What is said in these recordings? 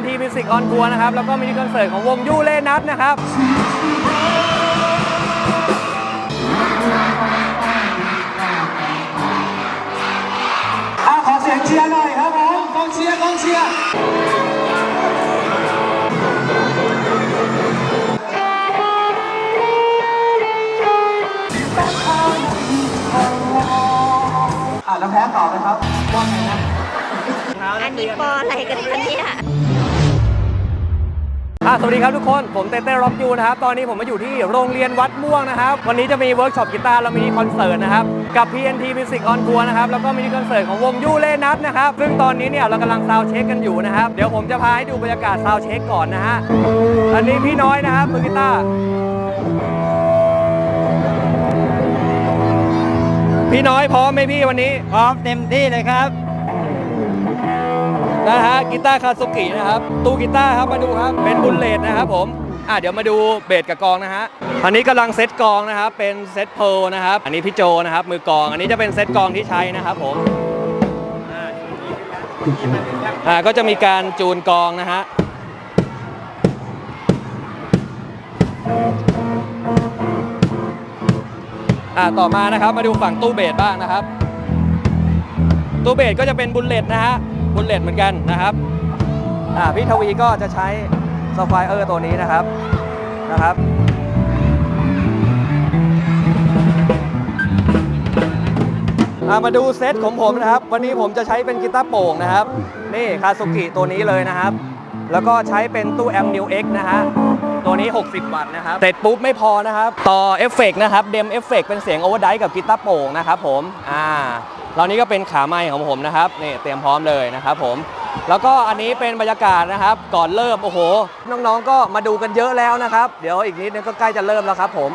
PNT Music on Tour นะครับ แล้วก็มินิคอนเสิร์ตของวงยูเลนัทนะครับ อะขอเสียงเชียร์หน่อยครับผมกองเชียร์กองเชียร์ อะแล้วแพ้ต่อไหมครับว่าไงนะ อันนี้ปออะไรกันคะเนี่ย อะสวัสดีครับทุกคน ผมเต้เต้ร็อกยูนะครับ ตอนนี้ผมมาอยู่ที่โรงเรียนวัดม่วงนะครับ วันนี้จะมีเวิร์กช็อปกีตาร์แล้วมีคอนเสิร์ตนะครับ กับ PNT Music on Tour นะครับ แล้วก็มินิคอนเสิร์ตของวงยูเลนัทนะครับ ซึ่งตอนนี้เนี่ยเรากำลังซาวเช็คกันอยู่นะครับ เดี๋ยวผมจะพาให้ดูบรรยากาศซาวเช็คก่อนนะฮะ อันนี้พี่น้อยนะครับมือกีตาร์ พี่น้อยพร้อมไหมพี่วันนี้ พร้อมเต็มที่เลยครับ นะฮะกีตาร์คาซุกินะครับตู้กีตาร์ครับมาดูครับเป็นบุลเลตนะครับผมอะเดี๋ยวมาดูเบสกับกองนะฮะอันนี้กำลังเซตกองนะครับเป็นเซตเพลนะครับ อันนี้พี่โจนะครับมือกอง อันนี้จะเป็นเซตกองที่ใช้นะครับผมอ่าก็จะมีการจูนกองนะฮะอ่าต่อมานะครับมาดูฝั่งตู้เบสบ้างนะครับ ตู้เบสก็จะเป็นบุลเลตนะฮะ บุลเลตเหมือนกันนะครับอ่าพี่ทวีก็จะใช้สควายเออร์ตัวนี้นะครับนะครับามาดูเซตของผมนะครับ วันนี้ผมจะใช้เป็นกีตาร์โป่งนะครับ นี่คาซุกิตัวนี้เลยนะครับ แล้วก็ใช้เป็นตู้แอมนิวเอ็กนะฮะตัวนี้ 60 วัตต์นะครับเสร็จปุ๊บไม่พอนะครับ ต่อเอฟเฟกต์นะครับ เดมเอฟเฟกต์เป็นเสียงโอเวอร์ไดกับกีตาร์โป่งนะครับผมอ่า แล้วนี้ก็เป็นขาไม้ของผมนะครับนี่เตรียมพร้อมเลยนะครับผมแล้วก็อันนี้เป็นบรรยากาศนะครับ ก่อนเริ่มโอ้โห น้องๆก็มาดูกันเยอะแล้วนะครับ เดี๋ยวอีกนิดนึงก็ใกล้จะเริ่มแล้วครับผม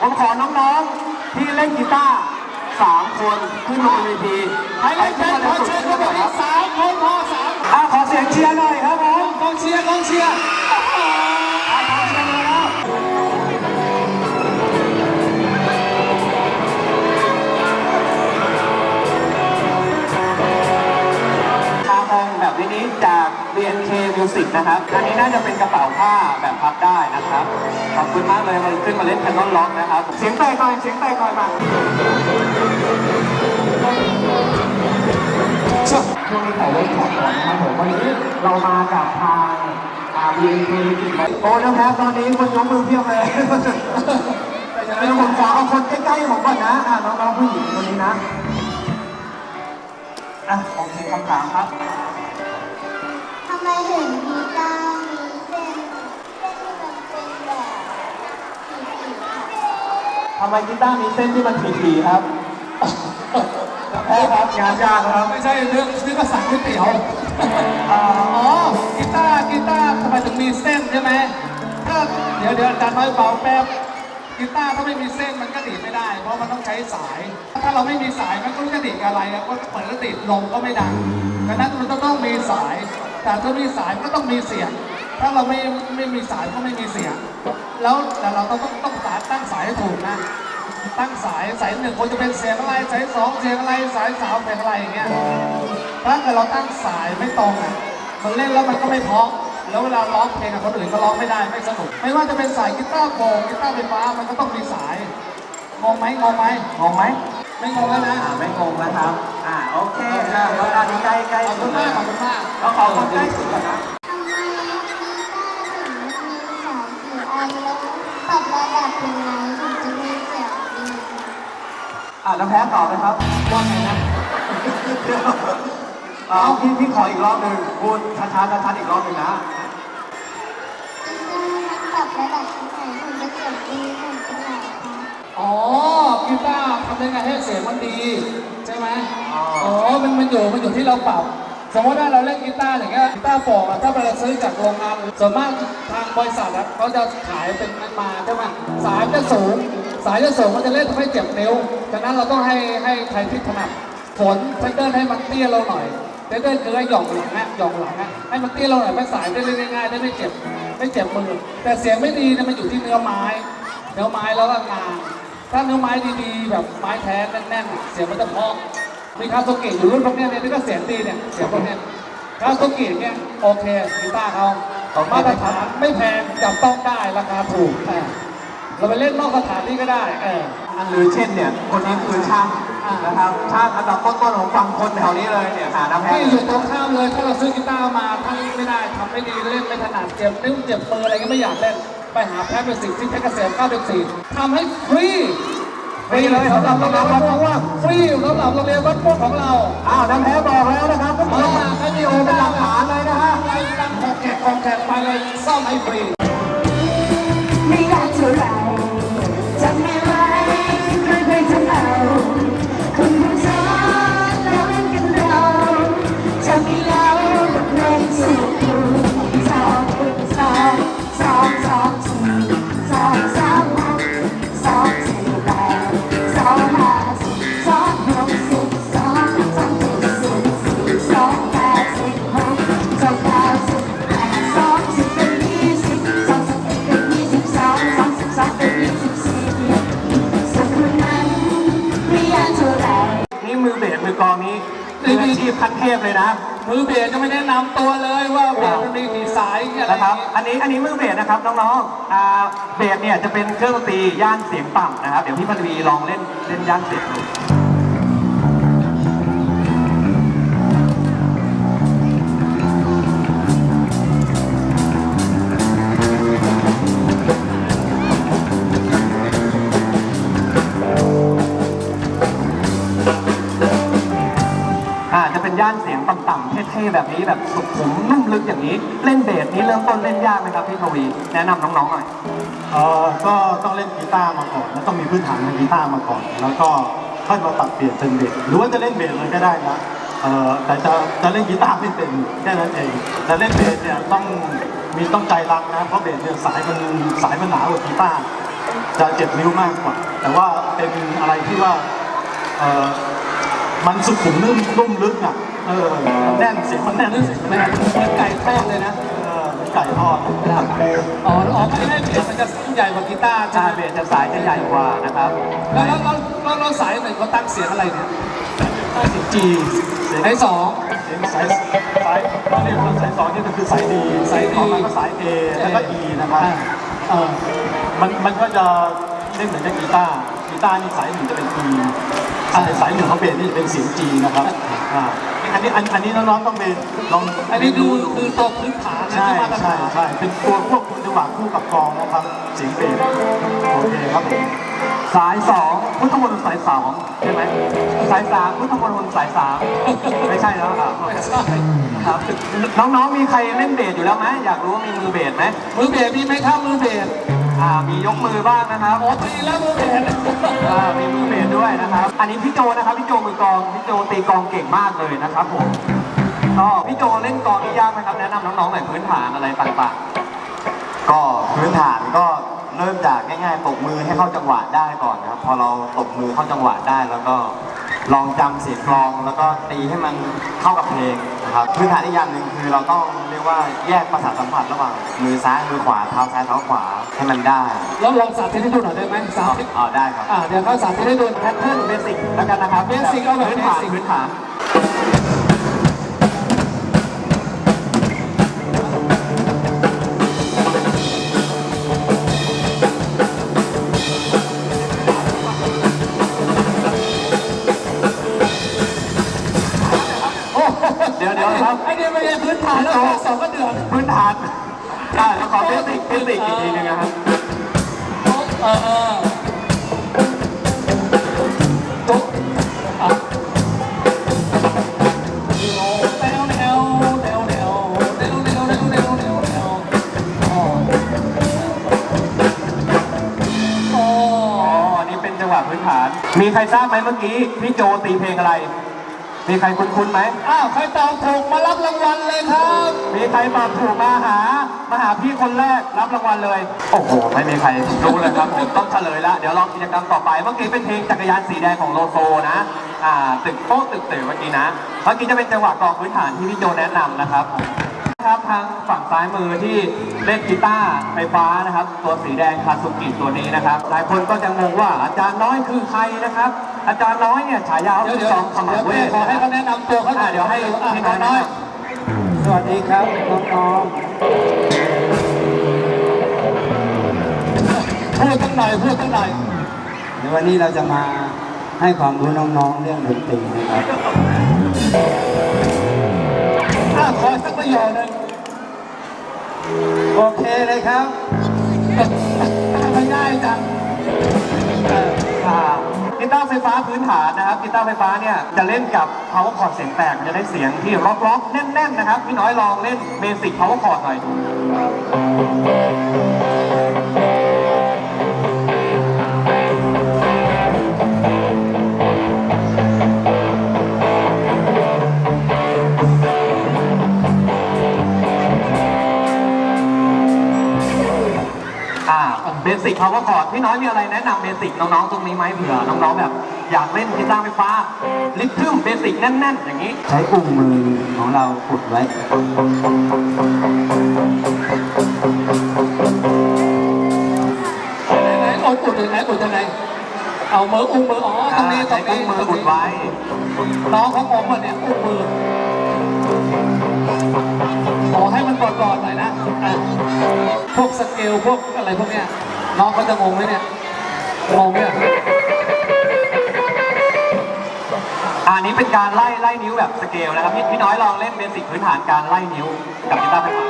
ผมขอน้องๆที่เล่นกีตาร์สามคนขึ้นมาบนเวทีให้เล่นเป็นขอเชิญกันแบบสามคนพอสามอะขอเสียงเชียร์หน่อยครับผมกองเชียร์กองเชียร์ 20นะครับ อันนี้น่าจะเป็นกระเป๋าผ้าแบบพับได้นะครับ ขอบคุณมากเลยมาขึ้นมาเล่นแคนนอนล็อกนะครับ เสียงแตกหน่อยเสียงแตกหน่อยมาช่วงนี้ขอเวิร์กช็อปก่อนนะครับผมวันนี้เรามากับทางอาร์บีเอโอ้นะครับตอนนี้คนยกมือเพียบเลยเดี๋ยวผมขอเอาคนใกล้ๆผมก่อนนะอ่าน้องๆผู้หญิงคนนี้นะอะโอเคคำถามครับทำ ไมถึงมีตามีเส้นเส้นที่มันเป็นแบบสีๆค่ะทำไมกีตาร์มีเส้นที่มันถี่ๆครับแพ้ครับงานยากครับไม่ใช่เรื่องซื้อกระสังก๋วยเตี๋ยวอ๋อกีตาร์กีตาร์ทำไมถึงมีเส้นใช่ไหมถ้าเดี๋ยวเดี๋ยวอาจารย์น้อยเบาแป๊บกีตาร์ถ้าไม่มีเส้นมันก็ดีดไม่ได้ เพราะมันต้องใช้สาย ถ้าเราไม่มีสายมันก็ไม่รู้จะดีดกับอะไรแล้วก็เปิดแล้วติดลมก็ไม่ดังดังนั้นมันต้องต้องมีสาย แต่ถ้ามีสายมันก็ต้องมีเสียง ถ้าเราไม่ไม่มีสายก็ไม่มีเสียง แล้วแต่เราต้องต้องต้องตั้งสายให้ถูกนะ ตั้งสายสายหนึ่งควรจะเป็นเสียงอะไรสายสองเสียงอะไรสายสามเสียงอะไรอย่างเงี้ยถ้าเกิดเราตั้งสายไม่ตรงอะมันเล่นแล้วมันก็ไม่เพราะแล้วเวลาร้องเพลงกับคนอื่นก็ร้องไม่ได้ไม่สนุกไม่ว่าจะเป็นสายกีตาร์โปร่งกีตาร์ไฟฟ้ามันก็ต้องมีสายงงไหมงงไหมงงไหมไม่งงแล้วนะอ่าไม่งงนะครับ อ่าโอเคอ่าแล้วตอนนี้ใกล้ใกล้ขอบสุคุดณแล้มากวขอบคุณมาก เราขอคนใกล้สุดก่อนนะทำไมกีตาร์ถึงมีสายกี่อันแล้วปรับระดับยังไงถึงจะมีเสียงดีอ่าน้ำแพ้ตอบเลยครับว่าไงนะเอาพี่พี่ขออีกรอบหนึ่งพูดช้าๆชัดๆอีกรอบหนึ่งนะกีตาร์มันปรับระดับยังไงถึงจะเสียงดีถึงขนาดคะ อ๋อกีตาร์ทำยังไงให้เสียงมันดี ใช่ไหมอ๋อมันมันอยู่มันอยู่ที่เราปรับ สมมติว่าเราเล่นกีตาร์อย่างเงี้ยกีตาร์โปร่งอะถ้าเราซื้อจากโรงงานส่วนมากทางบริษัทอะเขาจะขายเป็นนั้นมาใช่ไหมสายจะสูง สายจะสูงมันจะเล่นทำให้เจ็บนิ้วดังนั้นเราต้องให้ให้ใครที่ถนัดฝนเทนเดอร์ให้มันเตี้ยเราหน่อยเทนเดอร์คือให้หย่องหลังอะหย่องหลังอะให้มันเตี้ยเราหน่อยไม่สายได้เล่นง่ายๆได้ไม่เจ็บไม่เจ็บมือแต่เสียงไม่ดีเนี่ยมันอยู่ที่เนื้อไม้เนื้อไม้แล้วก็งาน ถ้าเนื้อไม้ดีๆ แบบไม้แท้แน่นๆอะเสียงมันจะเพราะมีคาโซเกะอยู่รุ่นพวกเนี้ยเนี่ยนี่ก็เสียงดีเนี่ยเสียงพวกเนี้ยคาโซเกะเนี่ยโอเคกีตาร์เขามาตรฐานไม่แพงจับต้องได้ราคาถูกอ่าเราไปเล่นนอกสถานที่ก็ได้เอออันหรือเช่นเนี่ยคนนี้คือช่างนะครับช่างอันดับต้นๆของฝั่งคนแถวนี้เลยเนี่ยหาน้ำแพ้ไม่อยู่ตรงข้ามเลยถ้าเราซื้อกีตาร์มาถ้าเล่นไม่ได้ทำไม่ดีเล่นไม่ถนัดเจ็บนิ้วเจ็บมืออะไรก็ไม่อยากเล่น ไปหาแพ้เป็นสิ่งที่เพชรเกษม94ทำให้ฟรีฟรีเลยสำหรับน้องๆวัดม่วงฟรีสำหรับโรงเรียนวัดม่วงของเราอ้าวน้ำแพ้บอกแล้วนะครับทุกคนมาให้มีโอเป็นหลักฐานเลยนะฮะไปดังของแขกของแขกไปเลยซ่อมให้ฟรีไม่นานเท่าไหร สายอะไรนะครับ อันนี้อันนี้มือเบสนะครับน้องๆอ่าเบสเนี่ยจะเป็นเครื่องดนตรีย่านเสียงต่ำนะครับ เดี๋ยวพี่พันวีลองเล่นเล่นย่านเสียงดู ท่แบบนี้แบบสุขุมนุ่มลึกอย่างนี้ เล่นเบสนี้เริ่มต้นเล่นยากไหมครับพี่ทวีแนะนำน้องๆหน่อย เอ่อก็ต้องเล่นกีตาร์มาก่อน แล้วต้องมีพื้นฐานทางกีตาร์มาก่อน แล้วก็ค่อยมาปรับเปลี่ยนเป็นเบสหรือว่าจะเล่นเบสเลยก็ได้นะเอ่อแต่จะจะเล่นกีตาร์ไม่เป็นแค่นั้นเองแต่เล่นเบสเนี่ยต้องมีต้องใจรักนะเพราะเบสเนี่ยสายมันสายมันหนากว่ากีตาร์จะเจ็บนิ้วมากกว่า แต่ว่าเป็นอะไรที่ว่าเอ่อมันสุขุมนุ่มนุ่มลึกอะ เออมันแน่นเสียงมันแน่นเสียงมันเหมืแน่นอนไก่ทอดเลยนะเออเหมือนไก่ทอดอ๋ออ๋อไม่ได้เบสมันจะใหญ่กว่ากีตาร์ใช่ใช่ไหมเบสจะสายจะใหญ่กว่านะครับแล้วแล้วแล้วแล้วแล้วสายหนึ่งเขาตั้งเสียงอะไรเนี่ย50 G เสียงไอ้สอง เสียงสายสายเราเรียกว่าสายสองนี่ก็คือสายดีสายดีของมันก็สาย A แล้วก็ E นะครับ อ่าเออ มันมันก็จะเล่นเหมือนกับกีตาร์กีตาร์นี่สายหนึ่งจะเป็น E สายสายหนึ่งของเบสนี่จะเป็นเสียง G นะครับอ่า อันนี้อันอันนี้น้องๆต้องไปลองอันนี้คือดูคือตัวพื้นฐานนะใช่ที่มาตรใช่ฐานใช่เป็นตัวควบคุมจังหวะคู่กับกลองนะครับเสียงเบสโอเคครับผมสายสองพุทธมนต์สายสองใช่ไหมสายสามพุทธมนต์สายสามไม่ใช่แล้วครับไม่ใช่ครับน้องๆมีใครเล่นเบสอยู่แล้วไหมอยากรู้ว่ามีมือเบสไหมมือเบสมีไหมครับมือเบส อ่ามียกมือบ้างนะครับโอ้ตีแล้วมือเบสอ่ามีมือเบสด้วยนะครับ อันนี้พี่โจนะครับพี่โจมือกลองพี่โจตีกลองเก่งมากเลยนะครับผมก็พี่โจเล่นกลองนี่ยากไหมครับแนะนำน้องๆหน่อยพื้นฐานอะไรต่างๆ ก็พื้นฐานก็เริ่มจากง่ายๆตบมือให้เข้าจังหวะได้ก่อนนะครับ พอเราตบมือเข้าจังหวะได้แล้วก็ ลองจำเสียงกลองแล้วก็ตีให้มันเข้ากับเพลงนะครับพื้นฐานอีกอย่างหนึ่งคือเราต้องเรียกว่าแยกประสาทสัมผัสระหว่างมือซ้ายมือขวาเท้าซ้ายเท้าขวาให้มันได้แล้วลองสาธิตให้ดูหน่อยได้ไหมสาธิตอ๋อได้ครับอ่าเดี๋ยวเขาสาธิตให้ดูๆแพทเทิร์นเบสิกแล้วกันนะครับ Basic เอาแบบพื้นฐาน Basic พื้นฐาน อ่าแล้วขอเบสิกเบสิกอีกทีหนึงนะครับเออเออตุ๊กอะแนวแนวแนวแนวแนวแนวแนวแนวแนวแนวอ๋ออ๋ออ๋ออันนี้เป็นจังหวะพื้นฐาน มีใครทราบไหมเมื่อกี้พี่โจตีเพลงอะไร มีใครคุ้นๆไหม อ้าว ใครตอบถูกมารับรางวัลเลยครับ มีใครตอบถูกมาหา มาหาพี่คนแรกรับรางวัลเลย โอ้โห ไม่มีใครรู้เลยครับผมต้องเฉลยละ เดี๋ยวลองกิจกรรมต่อไป เมื่อกี้เป็นเพลงจักรยานสีแดงของโลโซนะ อ่า ตึกโป๊ะตึกเต๋อเมื่อกี้นะ เมื่อกี้จะเป็นจังหวะกลองพื้นฐานที่พี่โจแนะนำนะครับครับทางฝั่งซ้ายมือที่เล่นกีตาร์ไฟฟ้านะครับ ตัวสีแดงคาซุกิตัวนี้นะครับ หลายคนก็จะงงว่าอาจารย์น้อยคือใครนะครับ อาจารย์น้อยเนี่ยฉายาเดี๋ยวคือเดี๋ยวสองขมัเดี๋งยวเวแม่ทขอให้เขาแนะนำตัวเขาหน่อ่าอยเดี๋ยวให้อะพี่น้น้ออยยน้อยๆสวัสดีครับน้องพูดตั้งหน่อยพูดตั้งหน่อยๆในวันนี้เราจะมาให้ความรู้น้องๆเรื่องดนตรีนะครับอะขอสักประโยคนึงโอเคเลยครับไม่ได้จังเอออ่า กีตาร์ไฟฟ้าพื้นฐานนะครับกีตาร์ไฟฟ้าเนี่ยจะเล่นกับ power chord เสียงแตกจะได้เสียงที่ร็อกร็อกๆแน่นๆนะครับพี่น้อยลองเล่นเบสิก power chord หน่อย อ่าเบสิก power chord พี่น้อยมีอะไรแนะนำเบสิกน้องๆตรงนี้ไหมเผื่อน้องๆแบบ อยากเล่นกีตาร์ไฟฟ้าลิทึมเบสิกแน่นๆ อย่างนี้ ใช้อุ้งมือของเราอุดไว้ ไหนๆอุดอุดยังไงอุดยังไงเอามืออุ้งมืออ๋อตรงนี้ตรใช้งอุ้นี้งมืออุดไว้ น้องเขาออกมาเนี่ยอุ้งมือขอให้มันกอดๆหน่อยนะอะพวกสเกลพวกอะไรพวกเนี้ย น้องเขาจะงงไหมเนี่ยงงเนี่ยอันนี้เป็นการไล่ไล่นิ้วแบบสเกลนะครับพี่พี่น้อยลองเล่นเบสิกพื้นฐานการไล่นิ้วกับกีตาร์ไฟฟ้า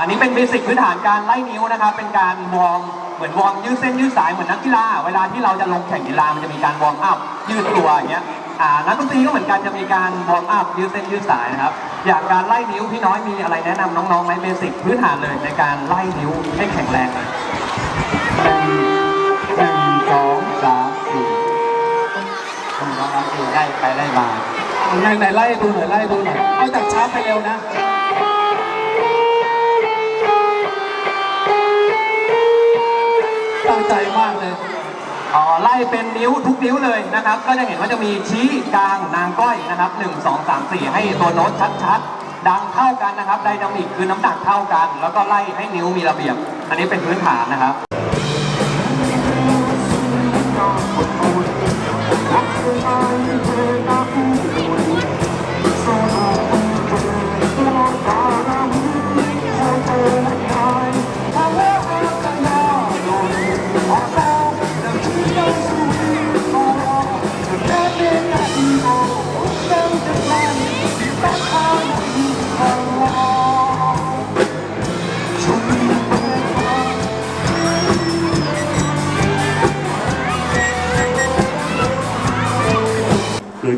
อันนี้เป็นเบสิกพื้นฐานการไล่นิ้วนะครับ เป็นการวอร์มเหมือนวอร์มยืดเส้นยืดสายเหมือนนักกีฬา เวลาที่เราจะลงแข่งกีฬามันจะมีการวอร์มอัพยืดตัวอย่างเงี้ย อ่านักดนตรีก็เหมือนกันจะมีการวอร์มอัพยืดเส้นยืดสายนะครับ อย่างการไล่นิ้วพี่น้อยมีอะไรแนะนำน้องๆไหมเบสิกพื้นฐานเลยในการไล่นิ้วให้แข็งแรงหนึ่งสองสามสี่หนึ่งสองสามสี่ได้ไปได้มาไหนไหนไล่ดูหน่อยไล่ดูหน่อยเอาจากช้าไปเร็วนะ ตั้งใจมากเลย ไล่เป็นนิ้วทุกนิ้วเลยนะครับ ก็จะเห็นว่าจะมีชี้กลางนางก้อยนะครับ 1 2 3 4 ให้ตัวโน้ตชัดๆ ดังเท่ากันนะครับไดนามิกคือน้ำหนักเท่ากัน แล้วก็ไล่ให้นิ้วมีระเบียบ อันนี้เป็นพื้นฐานนะครับ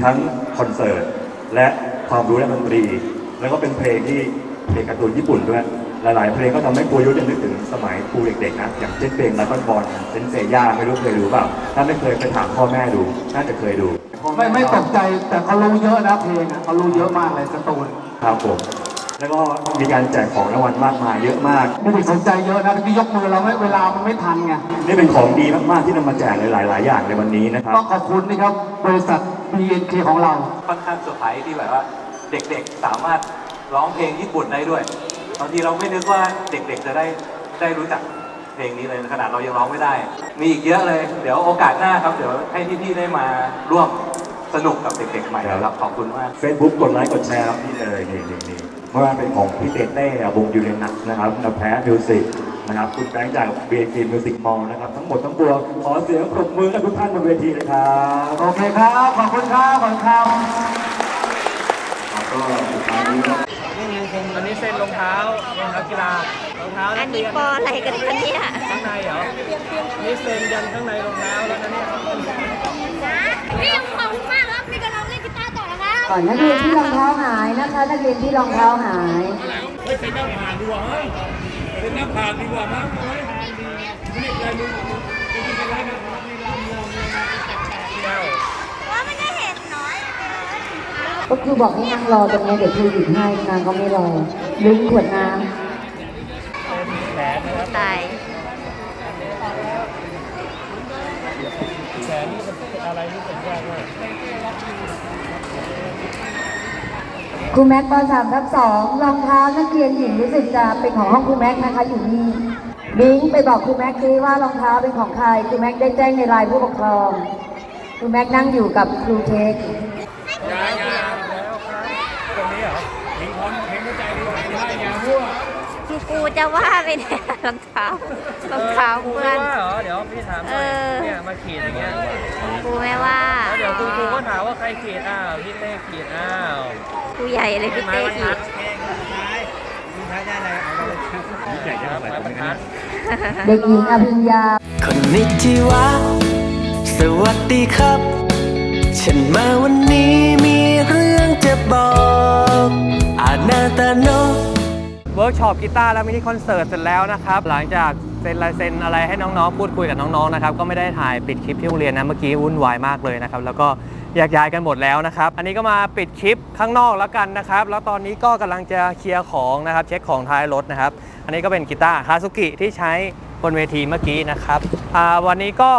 ทั้งคอนเสิร์ตและความรู้ด้านดนตรี แล้วก็เป็นเพลงที่เพลงการ์ตูนญี่ปุ่นด้วย หลาย ๆ เพลงก็ทำให้ครูยุทธยังนึกถึงสมัยครูเด็ก ๆ นะ อย่างเช่นเพลงรักบอลเซนเซย่าไม่รู้เคยดูเปล่า ถ้าไม่เคยไปถามพ่อแม่ดู น่าจะเคยดู ไม่ไม่ตกใจแต่เขารู้เยอะนะเพลงอะเขารู้เยอะมากเลยการ์ตูนครับผม แล้วก็มีการแจกของรางวัลมากมายเยอะมากมีเด็กสนใจเยอะนะที่ยกมือเราไม่เวลามันไม่ทันไง นี่เป็นของดีมากๆที่นำมาแจกหลายๆ อย่างในวันนี้นะครับ ต้องขอบคุณนะครับบริษัท BNK ของเรา ค่อนข้างเซอร์ไพรส์ที่แบบว่าเด็กๆสามารถร้องเพลงญี่ปุ่นได้ด้วยบางทีเราไม่นึกว่าเด็กๆจะได้ได้รู้จักเพลงนี้เลยขนาดเรายังร้องไม่ได้ มีอีกเยอะเลย เดี๋ยวโอกาสหน้าครับเดี๋ยวให้พี่ๆได้มาร่วมสนุกกับเด็กๆใหม่นะครับขอบคุณมาก Facebook กดไลค์กดแชร์ครับนี่เลยนี่นี่นี่ เมื่อวานเป็นของพี่เต้เต้วงยูเรนัสนะครับนแพ้มิวสิกนะครับคุณแบงค์จากเวทีมิวสิกมอลนะครับ ทั้งหมดทั้งปวงขอเสียงปรบมือกับทุกท่านบนเวทีเลยครับโอเคครับ ขอบคุณครับขอบคุณครับแล้วก็สุดท้ายนี้ก็อันนี้เซ็นรองเท้ารองเท้ากีฬารองเท้าอันันกนี้เรียนปออะไรกันคะเนี่ยข้างในเหรอนี่เซ็นยันข้างในรองเท้าแล้วนะเนี่ยพี่ขอบคุณมากครับนี่ก ก่อนนักเรียนที่รองเท้าหายนะคะ นักเรียนที่รองเท้าหายว่าไม่ได้เห็นน้อยก็คือบอกให้นั่งรอตรงนี้เดี๋ยวครูหยิบให้นางก็ไม่รอลืมขวดน้ำายำ ครูแม็กป .3 ทับ2รองเท้านักเรียนหญิงรู้สึกจะเป็นของห้องครูแม็กนะคะอยู่นี่บิงไปบอกครูแม็กซิว่ารองเท้าเป็นของใครครูแม็กได้แจ้งในไลน์ผู้ปกครองครูแม็กนั่งอยู่กับครูเทคกูจะว่าไปเนี่ยรองเท้ารองเท้าครูเพื่ไม่อนว่าเหรอเดี๋ยวพี่ถามหน่อยเออเนี่ยมาขีดอย่างเงี้ยกูไม่ว่าแล้วเดี๋ยวคุณครูก็ถามว่าใครขีดอ้าวพี่เต้ขีดอ้าว กูใหญ่เลยพี่เต้ขีดใหญ่ครับไม้บรรทัดเด็กหญิงอภิญญาคนนิจิวะสวัสดีครับ ฉันมาวันนี้มีเรื่องจะบอกอานาตาโนเวิร์กช็อปกีตาร์และมินิคอนเสิร์ตเสร็จแล้วนะครับ หลังจากเซ็นลายเซ็นอะไรให้น้องๆ พูดคุยกับน้องๆ นะครับ ก็ไม่ได้ถ่ายปิดคลิปที่โรงเรียนนะ เมื่อกี้วุ่นวายมากเลยนะครับ แล้วก็ แยกย้ายกันหมดแล้วนะครับ อันนี้ก็มาปิดคลิปข้างนอกแล้วกันนะครับ แล้วตอนนี้ก็กำลังจะเคลียร์ของนะครับ เช็คของท้ายรถนะครับ อันนี้ก็เป็นกีตาร์คาซุกิที่ใช้บนเวทีเมื่อกี้นะครับวันนี้ก็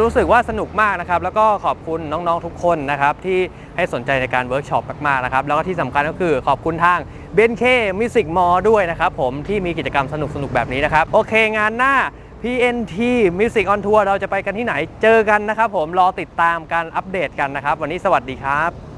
รู้สึกว่าสนุกมากนะครับ แล้วก็ขอบคุณน้องๆทุกคนนะครับ ที่ให้สนใจในการเวิร์กช็อปมากๆนะครับ แล้วก็ที่สำคัญก็คือขอบคุณทางเบนเคมิวสิกมอด้วยนะครับผมที่มีกิจกรรมสนุกๆแบบนี้นะครับ โอเคงานหน้า PNT Music on Tour เราจะไปกันที่ไหนเจอกันนะครับผมรอติดตามการอัปเดตกันนะครับ วันนี้สวัสดีครับ